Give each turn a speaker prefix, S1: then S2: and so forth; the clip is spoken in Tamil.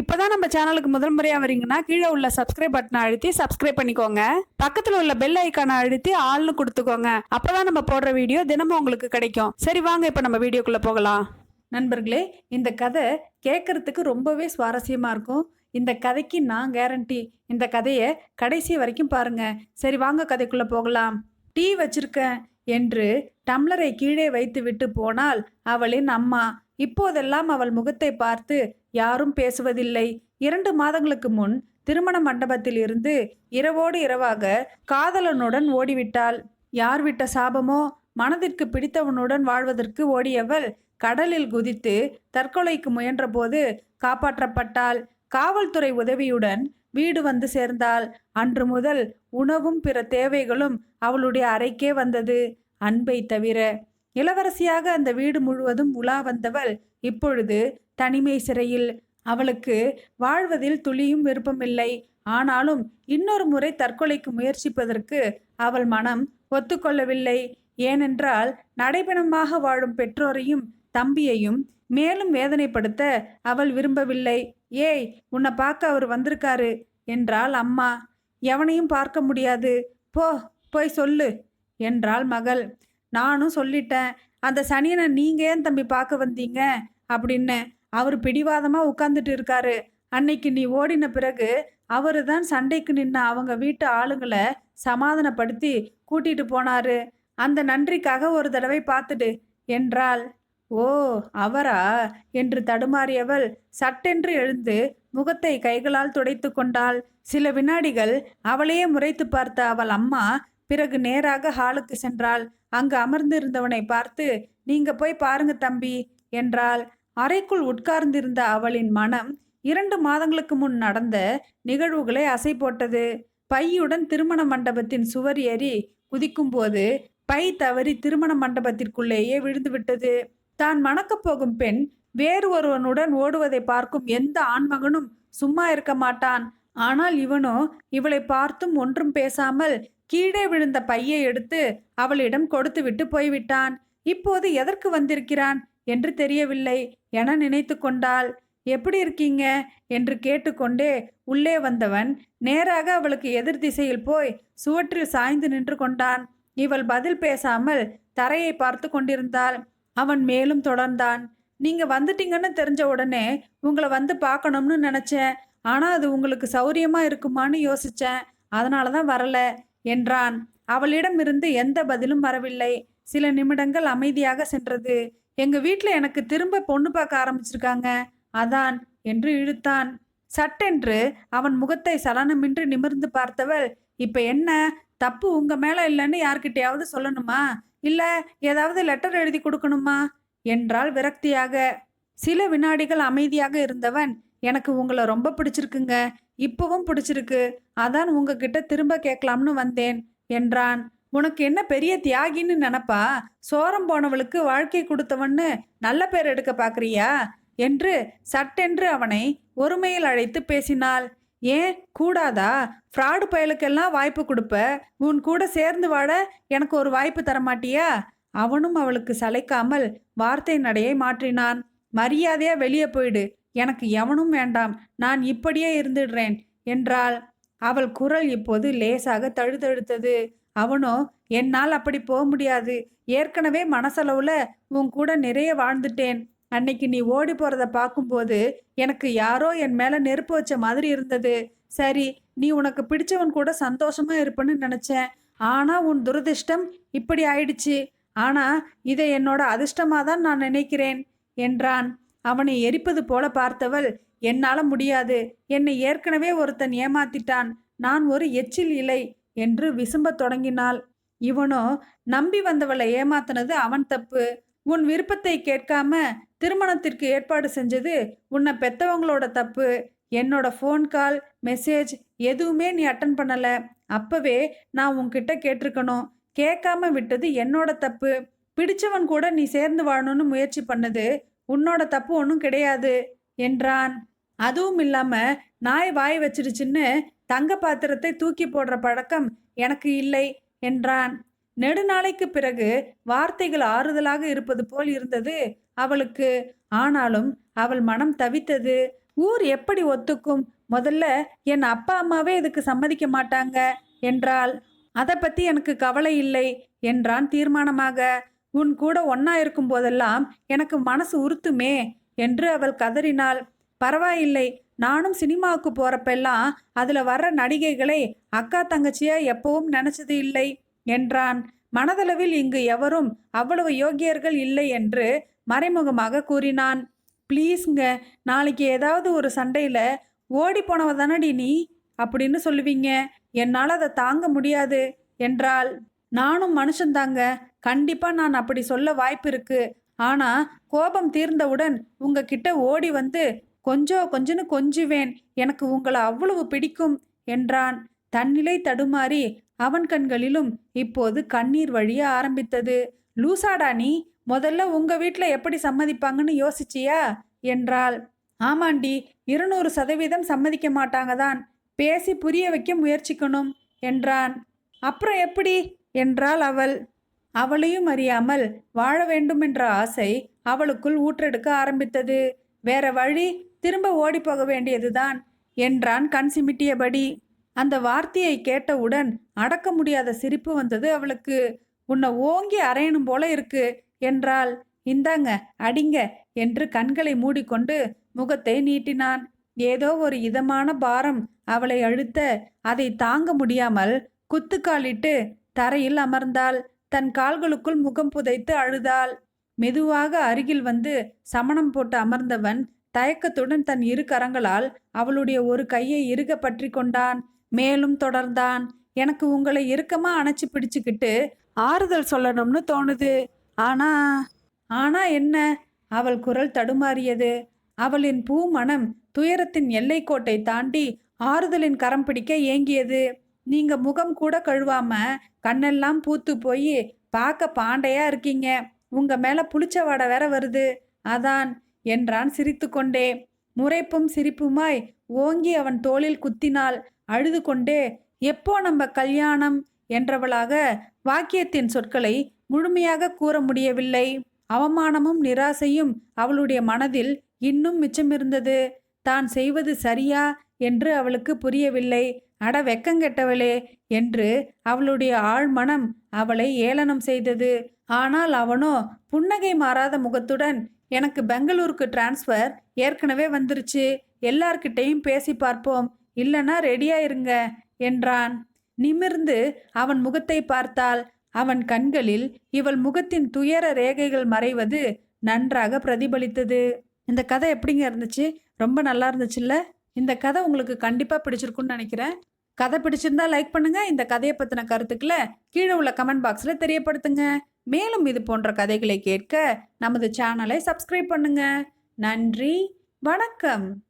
S1: இப்போதான் நம்ம சேனலுக்கு முதல் முறையாக வரீங்கன்னா கீழே உள்ள சப்ஸ்கிரைப் பட்டனை அழுத்தி சப்ஸ்கிரைப் பண்ணிக்கோங்க. பக்கத்தில் உள்ள பெல் ஐக்கானை அழுத்தி ஆள்னு கொடுத்துக்கோங்க. அப்போதான் நம்ம போடுற வீடியோ தினமும் உங்களுக்கு கிடைக்கும். சரி வாங்க இப்போ நம்ம வீடியோக்குள்ளே போகலாம். நண்பர்களே இந்த கதை கேட்கறதுக்கு ரொம்பவே சுவாரஸ்யமாக இருக்கும். இந்த கதைக்கு நான் கேரண்டி இந்த கதையை கடைசி வரைக்கும் பாருங்கள் சரி வாங்க கதைக்குள்ளே போகலாம். டீ வச்சிருக்கேன் என்று டம்ளரை கீழே வைத்து விட்டு போனால் அவளின் அம்மா இப்போதெல்லாம் அவள் முகத்தை பார்த்து யாரும் பேசுவதில்லை. இரண்டு மாதங்களுக்கு முன் திருமண மண்டபத்தில் இருந்து இரவோடு இரவாக காதலனுடன் ஓடிவிட்டாள். யார் விட்ட சாபமோ? மனதிற்கு பிடித்தவனுடன் வாழ்வதற்கு ஓடியவள் கடலில் குதித்து தற்கொலைக்கு முயன்றபோது காப்பாற்றப்பட்டாள். காவல்துறை உதவியுடன் வீடு வந்து சேர்ந்தாள். அன்று முதல் உணவும் பிற தேவைகளும் அவளுடைய அறைக்கே வந்தது. அன்பை தவிர இளவரசியாக அந்த வீடு முழுவதும் உலா வந்தவள் இப்பொழுது தனிமை சிறையில். அவளுக்கு வாழ்வதில் துளியும் விருப்பமில்லை ஆனாலும் இன்னொரு முறை தற்கொலைக்கு முயற்சிப்பதற்கு அவள் மனம் ஒத்துக்கொள்ளவில்லை. ஏனென்றால் நடைபெணமாக வாழும் பெற்றோரையும் தம்பியையும் மேலும் வேதனைப்படுத்த அவள் விரும்பவில்லை. ஏய் உன்னை பார்க்க அவர் வந்திருக்காரு என்றாள் அம்மா. எவனையும் பார்க்க முடியாது. போ போய் சொல்லு என்றாள் மகள். நானும் சொல்லிட்டேன் அந்த சனியனை நீங்க ஏன் தம்பி பார்க்க வந்தீங்க? அப்படின்னு அவர் பிடிவாதமாக உட்காந்துட்டு இருக்காரு. அன்னைக்கு நீ ஓடின பிறகு அவரு தான் சண்டைக்கு நின்ன அவங்க வீட்டு ஆளுங்களை சமாதானப்படுத்தி கூட்டிட்டு போனாரு. அந்த நன்றிக்காக ஒரு தடவை பார்த்துடு என்றாள். ஓ அவரா? என்று தடுமாறியவள் சட்டென்று எழுந்து முகத்தை கைகளால் துடைத்து கொண்டாள். சில வினாடிகள் அவளையே முறைத்து பார்த்த அவள் அம்மா பிறகு நேராக ஹாலுக்கு சென்றாள். அங்கு அமர்ந்திருந்தவனை பார்த்து நீங்க போய் பாருங்க தம்பி என்றால் அறைக்குள் உட்கார்ந்திருந்த அவளின் மனம் இரண்டு மாதங்களுக்கு முன் நடந்த நிகழ்வுகளை அசை போட்டது. பையுடன் திருமண மண்டபத்தின் சுவர் ஏறி குதிக்கும்போது பை தவறி திருமண மண்டபத்திற்குள்ளேயே விழுந்துவிட்டது தான் மணக்கப் போகும் பெண் வேறு ஒருவனுடன் ஓடுவதை பார்க்கும் எந்த ஆண்மகனும் சும்மா இருக்க மாட்டான். ஆனால் இவனோ இவளை பார்த்தும் ஒன்றும் பேசாமல் கீழே விழுந்த பையை எடுத்து அவளிடம் கொடுத்துவிட்டு போய்விட்டான். இப்போது எதற்கு வந்திருக்கிறான் என்று தெரியவில்லை. என நினைத்து கொண்டாள். எப்படி இருக்கீங்க? என்று கேட்டுக்கொண்டே உள்ளே வந்தவன் நேராக அவளுக்கு எதிர் திசையில் போய் சுவற்றில் சாய்ந்து நின்று கொண்டான். இவள் பதில் பேசாமல் தரையை பார்த்து கொண்டிருந்தாள். அவன் மேலும் தொடர்ந்தான். நீங்க வந்துட்டீங்கன்னு தெரிஞ்ச உடனே உங்களை வந்து பார்க்கணும்னு நினைச்சேன். ஆனால் அது உங்களுக்கு சௌரியமாக இருக்குமான்னு யோசித்தேன் அதனால தான் வரல என்றான். அவளிடம் இருந்து எந்த பதிலும் வரவில்லை. சில நிமிடங்கள் அமைதியாக சென்றது. எங்கள் வீட்டில் எனக்கு திரும்ப பொண்ணு பார்க்க ஆரம்பிச்சிருக்காங்க. அதான் என்று இழுத்தான். சட்டென்று அவன் முகத்தை சலனமின்றி நிமிர்ந்து பார்த்தவள் இப்போ என்ன? தப்பு உங்கள் மேலே இல்லைன்னு யார்கிட்டயாவது சொல்லணுமா? இல்லை ஏதாவது லெட்டர் எழுதி கொடுக்கணுமா? என்றால் விரக்தியாக. சில வினாடிகள் அமைதியாக இருந்தவன் எனக்கு உங்களை ரொம்ப பிடிச்சிருக்குங்க. இப்பவும் பிடிச்சிருக்கு. அதான் உங்ககிட்ட திரும்ப கேட்கலாம்னு வந்தேன் என்றான். உனக்கு என்ன பெரிய தியாகின்னு நினப்பா? சோரம் போனவளுக்கு வாழ்க்கை கொடுத்தவன்னு நல்ல பேர் எடுக்க பார்க்குறியா? என்று சட்டென்று அவனை ஒருமையில் அழைத்து பேசினாள். ஏன்? கூடாதா? ஃப்ராடு பயலுக்கெல்லாம் வாய்ப்பு கொடுப்ப? உன் கூட சேர்ந்து வாழ எனக்கு ஒரு வாய்ப்பு தர மாட்டியா அவனும் அவளுக்கு சளைக்காமல் வார்த்தை நடையை மாற்றினான். மரியாதையா வெளியே போயிடு. எனக்கு எவனும் வேண்டாம் நான் இப்படியே இருந்துடுறேன் என்றாள். அவள் குரல் இப்போது லேசாக தழுதழுத்தது. அவனோ என்னால் அப்படி போக முடியாது. ஏற்கனவே மனசளவுல உன் கூட நிறைய வாழ்ந்துட்டேன். அன்னைக்கு நீ ஓடி போறத பார்க்கும்போது எனக்கு யாரோ என் மேல நெருப்பு வச்ச மாதிரி இருந்தது. சரி நீ உனக்கு பிடிச்சவன் கூட சந்தோஷமா இருப்பேன்னு நினைச்சேன். ஆனா உன் துரதிர்ஷ்டம் இப்படி ஆயிடுச்சு. ஆனா இதை என்னோட அதிர்ஷ்டமாக தான் நான் நினைக்கிறேன் என்றான். அவனை எரிப்பது போல பார்த்தவள் என்னால முடியாது. என்னை ஏற்கனவே ஒருத்தன் ஏமாத்திட்டான். நான் ஒரு எச்சில் இலை என்று விசும்பத் தொடங்கினாள். இவனோ நம்பி வந்தவளை ஏமாத்தினது அவன் தப்பு. உன் விருப்பத்தை கேட்காம திருமணத்திற்கு ஏற்பாடு செஞ்சது உன்னை பெத்தவங்களோட தப்பு. என்னோட ஃபோன் கால் மெசேஜ் எதுவுமே நீ அட்டன் பண்ணல. அப்பவே நான் உன்கிட்ட கேட்டிருக்கணும். கேட்காம விட்டது என்னோட தப்பு. பிடிச்சவன் கூட நீ சேர்ந்து வாழணும்னு முயற்சி பண்ணது உன்னோட தப்பு ஒன்றும் கிடையாது என்றான். அதுவும் இல்லாம நாய் வாய் வச்சிருச்சுன்னு தங்க பாத்திரத்தை தூக்கி போடுற பழக்கம் எனக்கு இல்லை என்றான். நெடுநாளைக்கு பிறகு வார்த்தைகள் ஆறுதலாக இருப்பது போல் இருந்தது அவளுக்கு. ஆனாலும் அவள் மனம் தவித்தது ஊர் எப்படி ஒத்துக்கும்? முதல்ல என் அப்பா அம்மாவே இதுக்கு சம்மதிக்க மாட்டாங்க என்றாள். அதை பத்தி எனக்கு கவலை இல்லை என்றான் தீர்மானமாக. உன் கூட ஒன்னா இருக்கும் போதெல்லாம் எனக்கு மனசு உறுத்துமே என்று அவள் கதறினாள். பரவாயில்லை நானும் சினிமாவுக்கு போறப்பெல்லாம் அதுல வர்ற நடிகைகளை அக்கா தங்கச்சியா எப்பவும் நினைச்சது இல்லை என்றான். மனதளவில் இங்கு எவரும் அவ்வளவு யோக்கியர்கள் இல்லை என்று மறைமுகமாக கூறினான். ப்ளீஸ்ங்க நாளைக்கு ஏதாவது ஒரு சண்டையில் ஓடி போனவ தானடி நீ? அப்படின்னு சொல்லுவீங்க. என்னால் அதை தாங்க முடியாது என்றாள். நானும் மனுஷன்தாங்க கண்டிப்பாக நான் அப்படி சொல்ல வாய்ப்பு இருக்கு. ஆனால் கோபம் தீர்ந்தவுடன் உங்ககிட்ட ஓடி வந்து கொஞ்சம் கொஞ்சன்னு கொஞ்சுவேன். எனக்கு உங்களை அவ்வளவு பிடிக்கும் என்றான். தன்னிலை தடுமாறி அவன் கண்களிலும் இப்போது கண்ணீர் வழிய ஆரம்பித்தது. லூசாடா நீ? முதல்ல உங்க வீட்ல எப்படி சம்மதிப்பாங்கன்னு யோசிச்சியா? என்றாள். ஆமாண்டி இருநூறு சதவீதம் சம்மதிக்க மாட்டாங்க தான் பேசி புரிய வைக்க முயற்சிக்கணும் என்றான். அப்புறம் எப்படி? என்றாள் அவள். அவளையும் அறியாமல் வாழ வேண்டுமென்ற ஆசை அவளுக்குள் ஊற்றெடுக்க ஆரம்பித்தது. வேற வழி திரும்ப ஓடிப்போக வேண்டியதுதான் என்றான் கண் சிமிட்டியபடி. அந்த வார்த்தையை கேட்டவுடன் அடக்க முடியாத சிரிப்பு வந்தது அவளுக்கு. உன்னை ஓங்கி அரையணும் போல இருக்கு என்றாள். இந்தாங்க அடிங்க என்று கண்களை மூடிக்கொண்டு முகத்தை நீட்டினான். ஏதோ ஒரு இதமான பாரம் அவளை அழுத்த அதை தாங்க முடியாமல் குத்துக்காலிட்டு தரையில் அமர்ந்தாள். தன் கால்களுக்குள் முகம் புதைத்து அழுதாள். மெதுவாக அருகில் வந்து சமணம் போட்டு அமர்ந்தவன் தயக்கத்துடன் தன் இரு கரங்களால் அவளுடைய ஒரு கையை இறுக பற்றி கொண்டான். மேலும் தொடர்ந்தான். எனக்கு உங்களை இறுக்கமா அணைச்சு பிடிச்சுக்கிட்டு ஆறுதல் சொல்லணும்னு தோணுது. ஆனா ஆனா என்ன? அவள் குரல் தடுமாறியது. அவளின் பூ மனம் துயரத்தின் எல்லைக்கோட்டை தாண்டி ஆறுதலின் கரம் பிடிக்க ஏங்கியது. நீங்க முகம் கூட கழுவாம கண்ணெல்லாம் பூத்து போய் பார்க்க பாண்டையா இருக்கீங்க. உங்க மேல புளிச்ச வாடை வேற வருது. அதான் என்றான் சிரித்துக்கொண்டே. முறைப்பும் சிரிப்புமாய் ஓங்கி அவன் தோளில் குத்தினாள். அழுது கொண்டே எப்போ நம்ம கல்யாணம்? என்றவளாக வாக்கியத்தின் சொற்களை முழுமையாக கூற முடியவில்லை. அவமானமும் நிராசையும் அவளுடைய மனதில் இன்னும் மிச்சமிருந்தது. தான் செய்வது சரியா? என்று அவளுக்கு புரியவில்லை. அட வெக்கங்கெட்டவளே என்று அவளுடைய ஆழ்மனம் அவளை ஏளனம் செய்தது. ஆனால் அவனோ புன்னகை மாறாத முகத்துடன் எனக்கு பெங்களூருக்கு டிரான்ஸ்ஃபர் ஏற்கனவே வந்துருச்சு எல்லார்கிட்டையும் பேசி பார்ப்போம் இல்லைன்னா ரெடியா இருங்க என்றான். நிமிர்ந்து அவன் முகத்தை பார்த்தால் அவன் கண்களில் இவள் முகத்தின் துயர ரேகைகள் மறைவது நன்றாக பிரதிபலித்தது. இந்த கதை எப்படிங்க இருந்துச்சு? ரொம்ப நல்லா இருந்துச்சுல்ல? இந்த கதை உங்களுக்கு கண்டிப்பாக பிடிச்சிருக்குன்னு நினைக்கிறேன். கதை பிடிச்சிருந்தா லைக் பண்ணுங்க. இந்த கதையை பற்றின கருத்துக்களை கீழே உள்ள கமெண்ட் பாக்ஸில் தெரியப்படுத்துங்க. மேலும் இது போன்ற கதைகளை கேட்க நமது சேனலை சப்ஸ்கிரைப் பண்ணுங்க. நன்றி. வணக்கம்.